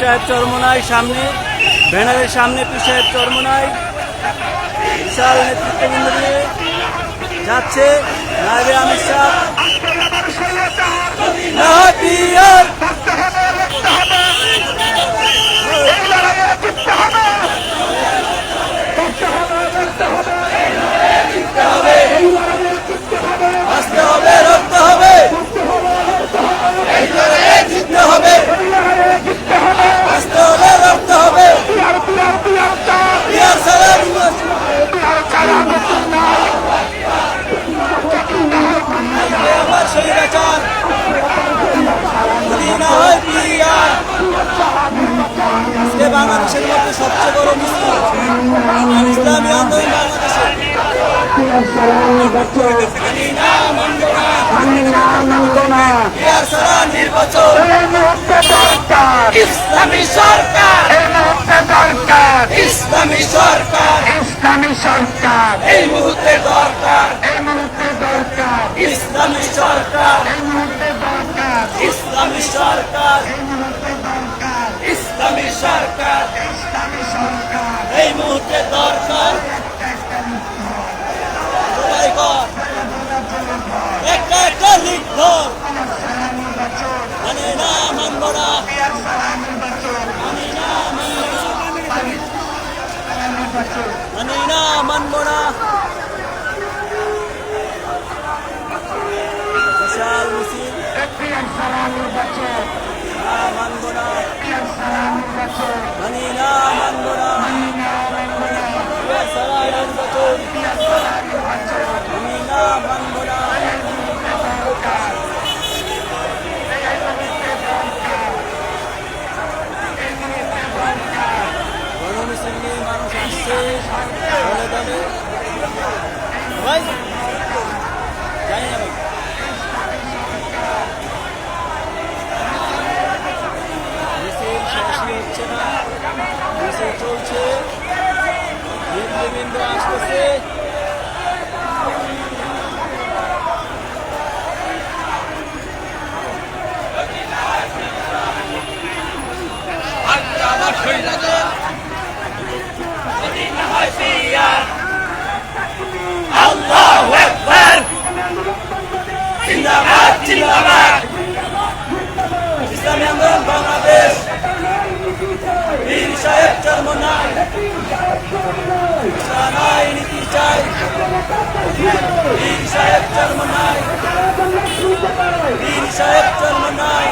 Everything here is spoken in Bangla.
সাহেব চরমোনাই সামনে ব্যানারের সামনে পীর সাহেব চরমনায় বিশাল নেতৃত্ববৃন্দ যাচ্ছে। নায়বে বাংলাদেশের মধ্যে সবচেয়ে বড় মিছিল ইসলামী আন্দোলন ইসলামী সরকার ইসলামী সরকার। ইসলামী সরকার। এই মুহূর্তে দরকার। এই মুহূর্তে দরকার ইসলামী সরকার। এই মুহূর্তে দরকার ইসলামী সরকার। এই মুহূর্তে এই মুহূর্তে দরকার। সবাই কর। একটা একটা লিখ ধর। মানে না মানব না মানি না মানব না দলে দলে ভাই জানি না ভাই হচ্ছে না চলছে বিন্দু আসতেছে আল্লাহু জিন্দাবাদ জিন্দাবাদ। ইসলামী আন্দোলন বাংলাদেশ। বীর সাহেব চরমনাই জানাই নীতি চাই। বীর সাহেব চরমনাই বীর সাহেব চরমনাই